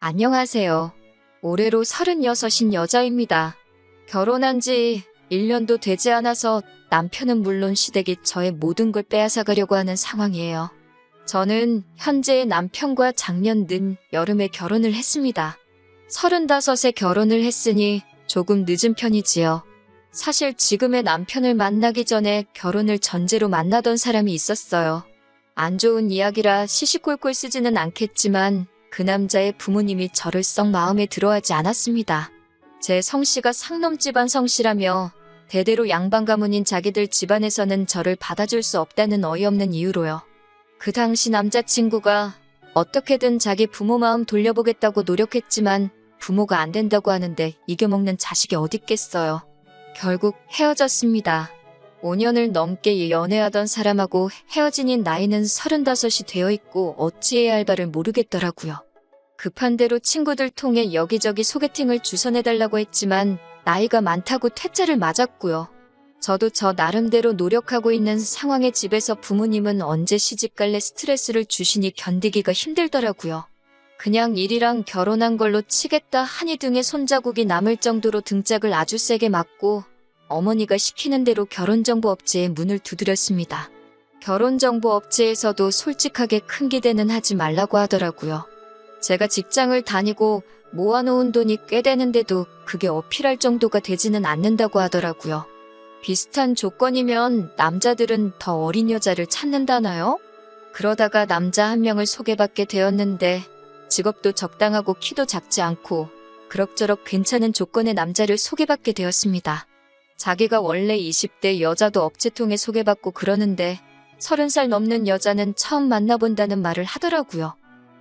안녕하세요. 올해로 36인 여자입니다. 결혼한 지 1년도 되지 않아서 남편은 물론 시댁이 저의 모든 걸 빼앗아가려고 하는 상황이에요. 저는 현재의 남편과 작년 는 여름에 결혼을 했습니다. 35에 결혼을 했으니 조금 늦은 편이지요. 사실 지금의 남편을 만나기 전에 결혼을 전제로 만나던 사람이 있었어요. 안 좋은 이야기라 시시콜콜 쓰지는 않겠지만 그 남자의 부모님이 저를 썩 마음에 들어하지 않았습니다. 제 성씨가 상놈 집안 성씨라며 대대로 양반 가문인 자기들 집안에서는 저를 받아줄 수 없다는 어이없는 이유로요. 그 당시 남자친구가 어떻게든 자기 부모 마음 돌려보겠다고 노력했지만 부모가 안 된다고 하는데 이겨먹는 자식이 어딨겠어요. 결국 헤어졌습니다. 5년을 넘게 연애하던 사람하고 헤어진인 나이는 35이 되어 있고 어찌해야 할 바를 모르겠더라고요. 급한 대로 친구들 통해 여기저기 소개팅을 주선해달라고 했지만 나이가 많다고 퇴짜를 맞았고요. 저도 저 나름대로 노력하고 있는 상황에 집에서 부모님은 언제 시집갈래 스트레스를 주시니 견디기가 힘들더라고요. 그냥 일이랑 결혼한 걸로 치겠다 하니 등에 손자국이 남을 정도로 등짝을 아주 세게 맞고 어머니가 시키는 대로 결혼정보 업체에 문을 두드렸습니다. 결혼정보 업체에서도 솔직하게 큰 기대는 하지 말라고 하더라고요. 제가 직장을 다니고 모아놓은 돈이 꽤 되는데도 그게 어필할 정도가 되지는 않는다고 하더라고요. 비슷한 조건이면 남자들은 더 어린 여자를 찾는다나요? 그러다가 남자 한 명을 소개받게 되었는데 직업도 적당하고 키도 작지 않고 그럭저럭 괜찮은 조건의 남자를 소개받게 되었습니다. 자기가 원래 20대 여자도 업체 통해 소개받고 그러는데 30살 넘는 여자는 처음 만나본다는 말을 하더라고요.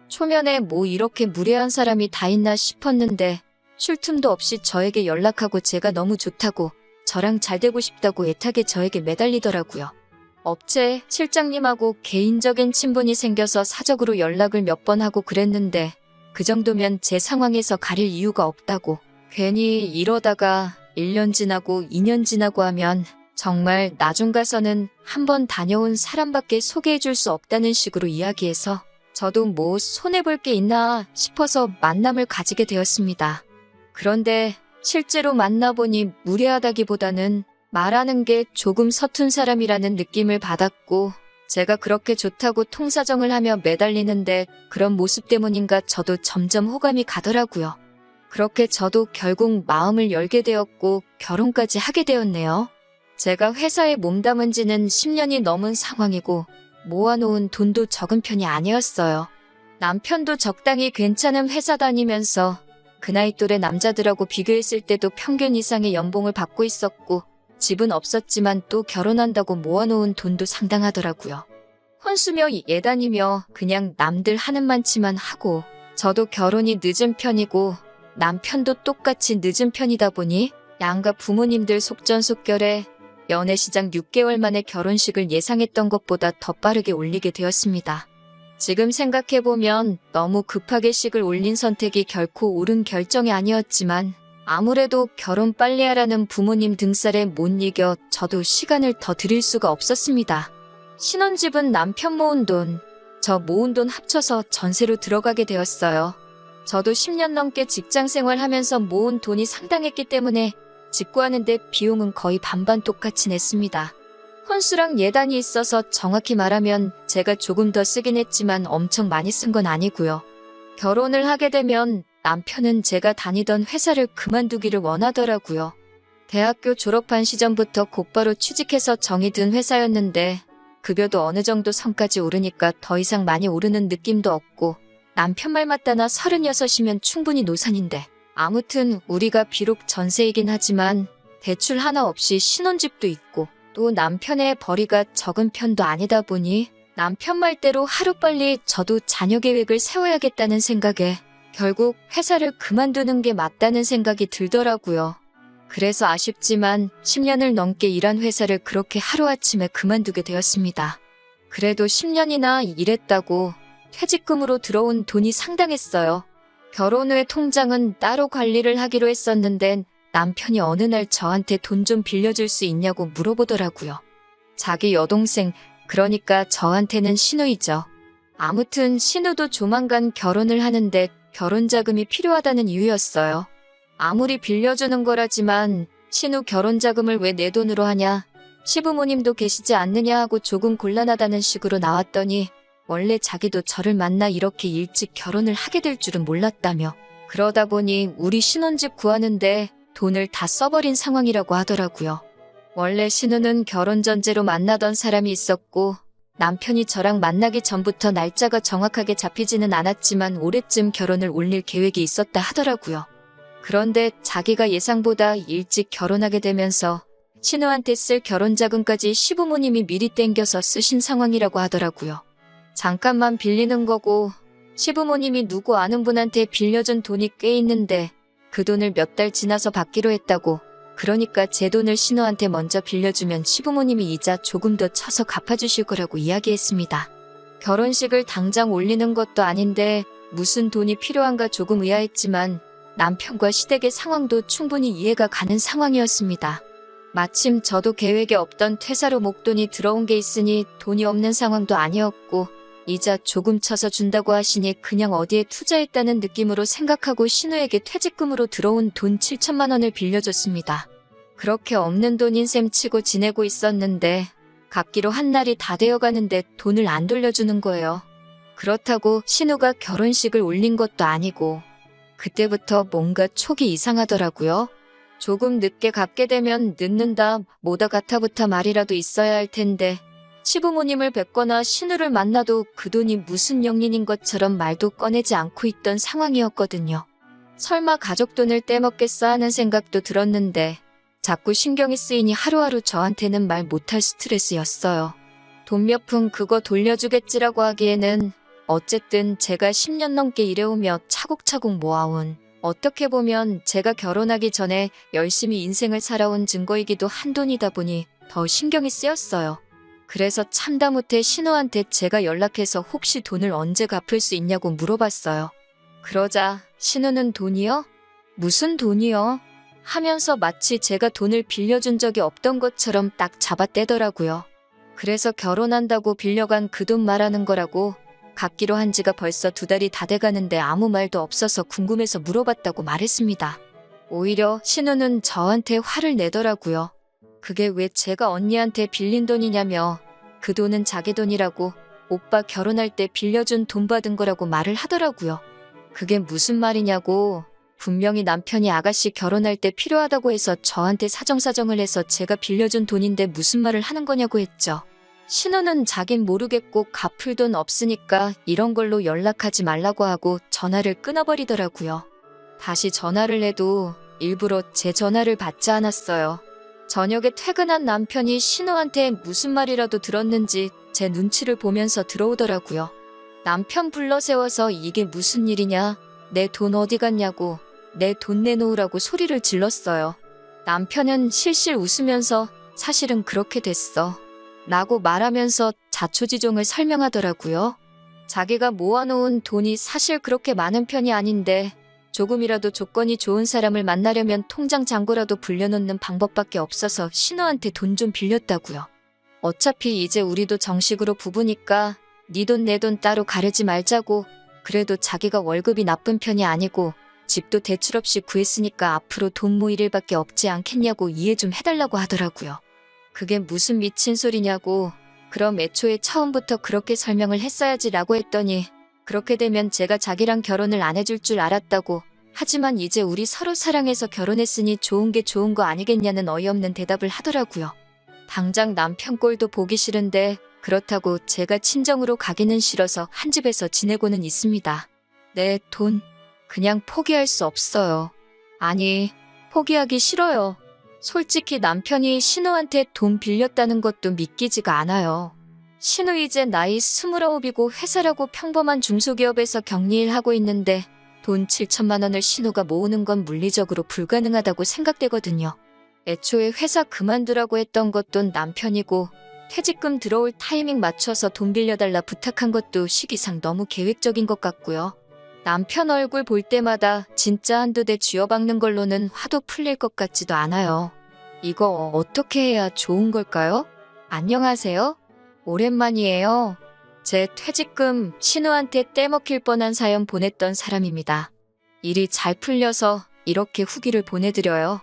초면에 뭐 이렇게 무례한 사람이 다 있나 싶었는데 쉴 틈도 없이 저에게 연락하고 제가 너무 좋다고 저랑 잘 되고 싶다고 애타게 저에게 매달리더라고요. 업체 실장님하고 개인적인 친분이 생겨서 사적으로 연락을 몇 번 하고 그랬는데 그 정도면 제 상황에서 가릴 이유가 없다고 괜히 이러다가 1년 지나고 2년 지나고 하면 정말 나중 가서는 한번 다녀온 사람밖에 소개해 줄 수 없다는 식으로 이야기해서 저도 뭐 손해볼 게 있나 싶어서 만남을 가지게 되었습니다. 그런데 실제로 만나보니 무례하다기보다는 말하는 게 조금 서툰 사람이라는 느낌을 받았고 제가 그렇게 좋다고 통사정을 하며 매달리는데 그런 모습 때문인가 저도 점점 호감이 가더라고요. 그렇게 저도 결국 마음을 열게 되었고 결혼까지 하게 되었네요. 제가 회사에 몸담은 지는 10년이 넘은 상황이고 모아놓은 돈도 적은 편이 아니었어요. 남편도 적당히 괜찮은 회사 다니면서 그 나이 또래 남자들하고 비교했을 때도 평균 이상의 연봉을 받고 있었고 집은 없었지만 또 결혼한다고 모아놓은 돈도 상당하더라고요. 혼수며 예단이며 그냥 남들 하는 만치만 하고 저도 결혼이 늦은 편이고 남편도 똑같이 늦은 편이다 보니 양가 부모님들 속전속결에 연애시장 6개월 만에 결혼식을 예상했던 것보다 더 빠르게 올리게 되었습니다. 지금 생각해보면 너무 급하게 식을 올린 선택이 결코 옳은 결정이 아니었지만 아무래도 결혼 빨리 하라는 부모님 등살에 못 이겨 저도 시간을 더 드릴 수가 없었습니다. 신혼집은 남편 모은 돈, 저 모은 돈 합쳐서 전세로 들어가게 되었어요. 저도 10년 넘게 직장 생활하면서 모은 돈이 상당했기 때문에 짓고 하는데 비용은 거의 반반 똑같이 냈습니다. 혼수랑 예단이 있어서 정확히 말하면 제가 조금 더 쓰긴 했지만 엄청 많이 쓴 건 아니고요. 결혼을 하게 되면 남편은 제가 다니던 회사를 그만두기를 원하더라고요. 대학교 졸업한 시점부터 곧바로 취직해서 정이 든 회사였는데 급여도 어느 정도 선까지 오르니까 더 이상 많이 오르는 느낌도 없고 남편 말 맞다나 36이면 충분히 노산인데 아무튼 우리가 비록 전세이긴 하지만 대출 하나 없이 신혼집도 있고 또 남편의 벌이가 적은 편도 아니다 보니 남편 말대로 하루빨리 저도 자녀 계획을 세워야겠다는 생각에 결국 회사를 그만두는 게 맞다는 생각이 들더라고요. 그래서 아쉽지만 10년을 넘게 일한 회사를 그렇게 하루아침에 그만두게 되었습니다. 그래도 10년이나 일했다고 퇴직금으로 들어온 돈이 상당했어요. 결혼 후에 통장은 따로 관리를 하기로 했었는데 남편이 어느 날 저한테 돈 좀 빌려줄 수 있냐고 물어보더라고요. 자기 여동생, 그러니까 저한테는 신우이죠. 아무튼 신우도 조만간 결혼을 하는데 결혼 자금이 필요하다는 이유였어요. 아무리 빌려주는 거라지만 신우 결혼 자금을 왜 내 돈으로 하냐? 시부모님도 계시지 않느냐 하고 조금 곤란하다는 식으로 나왔더니 원래 자기도 저를 만나 이렇게 일찍 결혼을 하게 될 줄은 몰랐다며 그러다 보니 우리 신혼집 구하는데 돈을 다 써버린 상황이라고 하더라고요. 원래 신우는 결혼 전제로 만나던 사람이 있었고 남편이 저랑 만나기 전부터 날짜가 정확하게 잡히지는 않았지만 올해쯤 결혼을 올릴 계획이 있었다 하더라고요. 그런데 자기가 예상보다 일찍 결혼하게 되면서 신우한테 쓸 결혼 자금까지 시부모님이 미리 땡겨서 쓰신 상황이라고 하더라고요. 잠깐만 빌리는 거고 시부모님이 누구 아는 분한테 빌려준 돈이 꽤 있는데 그 돈을 몇 달 지나서 받기로 했다고 그러니까 제 돈을 신우한테 먼저 빌려주면 시부모님이 이자 조금 더 쳐서 갚아주실 거라고 이야기했습니다. 결혼식을 당장 올리는 것도 아닌데 무슨 돈이 필요한가 조금 의아했지만 남편과 시댁의 상황도 충분히 이해가 가는 상황이었습니다. 마침 저도 계획에 없던 퇴사로 목돈이 들어온 게 있으니 돈이 없는 상황도 아니었고 이자 조금 쳐서 준다고 하시니 그냥 어디에 투자했다는 느낌으로 생각하고 신우에게 퇴직금으로 들어온 돈 7천만 원을 빌려줬습니다. 그렇게 없는 돈인 셈 치고 지내고 있었는데 갚기로 한 날이 다 되어가는데 돈을 안 돌려주는 거예요. 그렇다고 신우가 결혼식을 올린 것도 아니고 그때부터 뭔가 촉이 이상하더라고요. 조금 늦게 갚게 되면 늦는다, 뭐다 같아부터 말이라도 있어야 할 텐데 시부모님을 뵙거나 신우를 만나도 그 돈이 무슨 영린인 것처럼 말도 꺼내지 않고 있던 상황이었거든요. 설마 가족 돈을 떼먹겠어 하는 생각도 들었는데 자꾸 신경이 쓰이니 하루하루 저한테는 말 못할 스트레스였어요. 돈 몇 푼 그거 돌려주겠지라고 하기에는 어쨌든 제가 10년 넘게 일해오며 차곡차곡 모아온 어떻게 보면 제가 결혼하기 전에 열심히 인생을 살아온 증거이기도 한 돈이다 보니 더 신경이 쓰였어요. 그래서 참다 못해 신우한테 제가 연락해서 혹시 돈을 언제 갚을 수 있냐고 물어봤어요. 그러자 신우는 돈이요? 무슨 돈이요? 하면서 마치 제가 돈을 빌려준 적이 없던 것처럼 딱 잡아떼더라고요. 그래서 결혼한다고 빌려간 그 돈 말하는 거라고 갚기로 한 지가 벌써 두 달이 다 돼가는데 아무 말도 없어서 궁금해서 물어봤다고 말했습니다. 오히려 신우는 저한테 화를 내더라고요. 그게 왜 제가 언니한테 빌린 돈이냐며 그 돈은 자기 돈이라고 오빠 결혼할 때 빌려준 돈 받은 거라고 말을 하더라고요. 그게 무슨 말이냐고 분명히 남편이 아가씨 결혼할 때 필요하다고 해서 저한테 사정사정을 해서 제가 빌려준 돈인데 무슨 말을 하는 거냐고 했죠. 신우는 자긴 모르겠고 갚을 돈 없으니까 이런 걸로 연락하지 말라고 하고 전화를 끊어버리더라고요. 다시 전화를 해도 일부러 제 전화를 받지 않았어요. 저녁에 퇴근한 남편이 신우한테 무슨 말이라도 들었는지 제 눈치를 보면서 들어오더라고요. 남편 불러 세워서 이게 무슨 일이냐? 내 돈 어디 갔냐고, 내 돈 내놓으라고 소리를 질렀어요. 남편은 실실 웃으면서 사실은 그렇게 됐어. 라고 말하면서 자초지종을 설명하더라고요. 자기가 모아놓은 돈이 사실 그렇게 많은 편이 아닌데 조금이라도 조건이 좋은 사람을 만나려면 통장 잔고라도 불려놓는 방법밖에 없어서 신우한테 돈 좀 빌렸다고요. 어차피 이제 우리도 정식으로 부부니까 네 돈 내 돈 따로 가르지 말자고 그래도 자기가 월급이 나쁜 편이 아니고 집도 대출 없이 구했으니까 앞으로 돈 모일 일밖에 없지 않겠냐고 이해 좀 해달라고 하더라고요. 그게 무슨 미친 소리냐고 그럼 애초에 처음부터 그렇게 설명을 했어야지 라고 했더니 그렇게 되면 제가 자기랑 결혼을 안 해줄 줄 알았다고 하지만 이제 우리 서로 사랑해서 결혼했으니 좋은 게 좋은 거 아니겠냐는 어이없는 대답을 하더라고요. 당장 남편 꼴도 보기 싫은데 그렇다고 제가 친정으로 가기는 싫어서 한 집에서 지내고는 있습니다. 내 돈 그냥 포기할 수 없어요. 아니 포기하기 싫어요. 솔직히 남편이 신우한테 돈 빌렸다는 것도 믿기지가 않아요. 신우 이제 나이 스물아홉이고 회사라고 평범한 중소기업에서 격리일 하고 있는데 돈 7천만 원을 신우가 모으는 건 물리적으로 불가능하다고 생각되거든요. 애초에 회사 그만두라고 했던 것도 남편이고 퇴직금 들어올 타이밍 맞춰서 돈 빌려달라 부탁한 것도 시기상 너무 계획적인 것 같고요. 남편 얼굴 볼 때마다 진짜 한두 대 쥐어박는 걸로는 화도 풀릴 것 같지도 않아요. 이거 어떻게 해야 좋은 걸까요? 안녕하세요. 오랜만이에요. 제 퇴직금 신우한테 떼먹힐 뻔한 사연 보냈던 사람입니다. 일이 잘 풀려서 이렇게 후기를 보내드려요.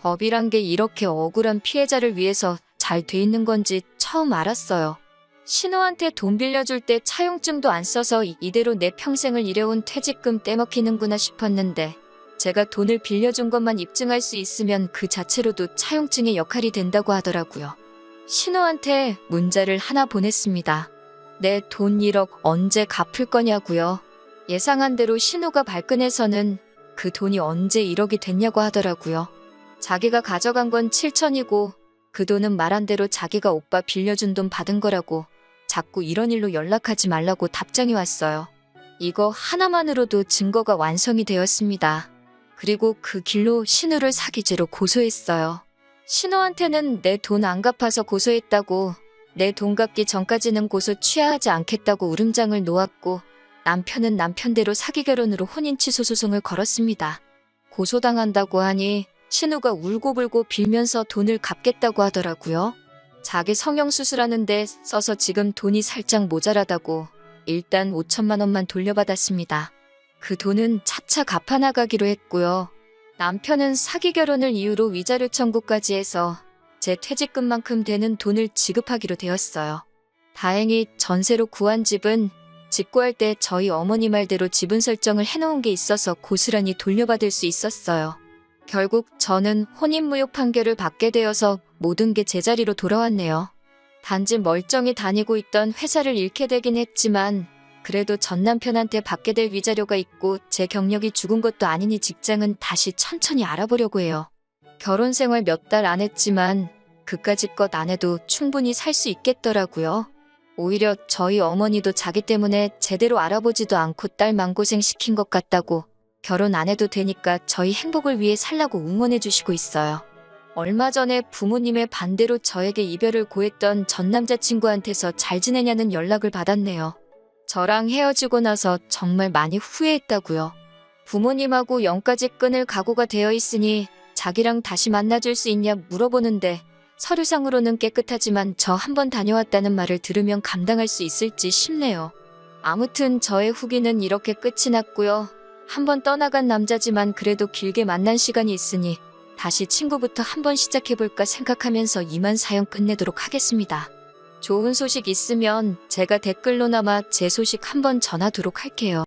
법이란 게 이렇게 억울한 피해자를 위해서 잘 돼 있는 건지 처음 알았어요. 신우한테 돈 빌려줄 때 차용증도 안 써서 이- 이대로 내 평생을 일해온 퇴직금 떼먹히는구나 싶었는데 제가 돈을 빌려준 것만 입증할 수 있으면 그 자체로도 차용증의 역할이 된다고 하더라고요. 신우한테 문자를 하나 보냈습니다. 내 돈 1억 언제 갚을 거냐고요. 예상한 대로 신우가 발끈해서는 그 돈이 언제 1억이 됐냐고 하더라고요. 자기가 가져간 건 7천이고 그 돈은 말한 대로 자기가 오빠 빌려준 돈 받은 거라고 자꾸 이런 일로 연락하지 말라고 답장이 왔어요. 이거 하나만으로도 증거가 완성이 되었습니다. 그리고 그 길로 신우를 사기죄로 고소했어요. 신우한테는 내 돈 안 갚아서 고소했다고 내 돈 갚기 전까지는 고소 취하하지 않겠다고 울음장을 놓았고 남편은 남편대로 사기 결혼으로 혼인 취소 소송을 걸었습니다. 고소당한다고 하니 신우가 울고불고 빌면서 돈을 갚겠다고 하더라고요. 자기 성형수술하는데 써서 지금 돈이 살짝 모자라다고 일단 5천만 원만 돌려받았습니다. 그 돈은 차차 갚아나가기로 했고요. 남편은 사기 결혼을 이유로 위자료 청구까지 해서 제 퇴직금만큼 되는 돈을 지급하기로 되었어요. 다행히 전세로 구한 집은 직구할 때 저희 어머니 말대로 지분 설정을 해놓은 게 있어서 고스란히 돌려받을 수 있었어요. 결국 저는 혼인무효 판결을 받게 되어서 모든 게 제자리로 돌아왔네요. 단지 멀쩡히 다니고 있던 회사를 잃게 되긴 했지만 그래도 전 남편한테 받게 될 위자료가 있고 제 경력이 죽은 것도 아니니 직장은 다시 천천히 알아보려고 해요. 결혼 생활 몇 달 안 했지만 그까짓 것 안 해도 충분히 살 수 있겠더라고요. 오히려 저희 어머니도 자기 때문에 제대로 알아보지도 않고 딸 맘고생 시킨 것 같다고 결혼 안 해도 되니까 저희 행복을 위해 살라고 응원해 주시고 있어요. 얼마 전에 부모님의 반대로 저에게 이별을 고했던 전 남자친구한테서 잘 지내냐는 연락을 받았네요. 저랑 헤어지고 나서 정말 많이 후회했다고요. 부모님하고 영까지 끊을 각오가 되어 있으니 자기랑 다시 만나줄 수 있냐 물어보는데 서류상으로는 깨끗하지만 저 한 번 다녀왔다는 말을 들으면 감당할 수 있을지 싶네요. 아무튼 저의 후기는 이렇게 끝이 났고요. 한 번 떠나간 남자지만 그래도 길게 만난 시간이 있으니 다시 친구부터 한번 시작해볼까 생각하면서 이만 사연 끝내도록 하겠습니다. 좋은 소식 있으면 제가 댓글로나마 제 소식 한번 전하도록 할게요.